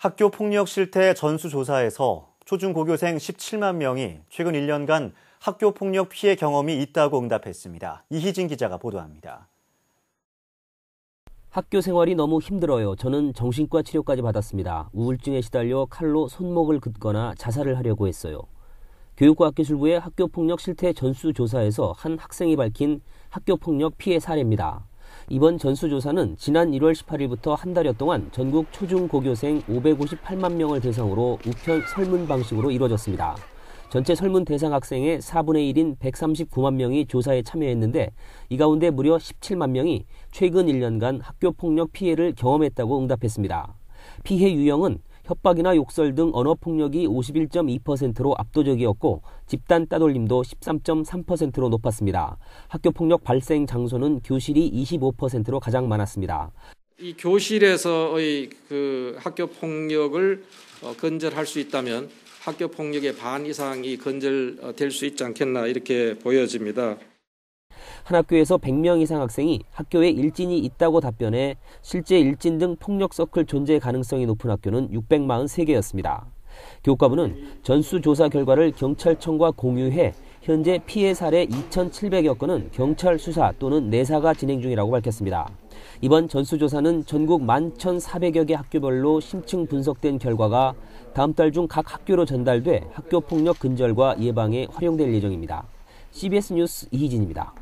학교 폭력 실태 전수조사에서 초중고교생 17만 명이 최근 1년간 학교 폭력 피해 경험이 있다고 응답했습니다. 이희진 기자가 보도합니다. 학교 생활이 너무 힘들어요. 저는 정신과 치료까지 받았습니다. 우울증에 시달려 칼로 손목을 긋거나 자살을 하려고 했어요. 교육과학 기술부의 학교 폭력 실태 전수조사에서 한 학생이 밝힌 학교 폭력 피해 사례입니다. 이번 전수조사는 지난 1월 18일부터 한 달여 동안 전국 초중고교생 558만 명을 대상으로 우편 설문 방식으로 이루어졌습니다. 전체 설문 대상 학생의 4분의 1인 139만 명이 조사에 참여했는데 이 가운데 무려 17만 명이 최근 1년간 학교 폭력 피해를 경험했다고 응답했습니다. 피해 유형은 협박이나 욕설 등 언어 폭력이 51.2%로 압도적이었고 집단 따돌림도 13.3%로 높았습니다. 학교 폭력 발생 장소는 교실이 25%로 가장 많았습니다. 이 교실에서의 그 학교 폭력을 어, 건절할 수 있다면 학교 폭력의 반 이상이 건절될 수 있지 않겠나 이렇게 보여집니다. 한 학교에서 100명 이상 학생이 학교에 일진이 있다고 답변해 실제 일진 등 폭력 서클 존재 가능성이 높은 학교는 643개였습니다. 교육과부는 전수조사 결과를 경찰청과 공유해 현재 피해 사례 2,700여 건은 경찰 수사 또는 내사가 진행 중이라고 밝혔습니다. 이번 전수조사는 전국 11,400여 개 학교별로 심층 분석된 결과가 다음 달 중 각 학교로 전달돼 학교 폭력 근절과 예방에 활용될 예정입니다. CBS 뉴스 이희진입니다.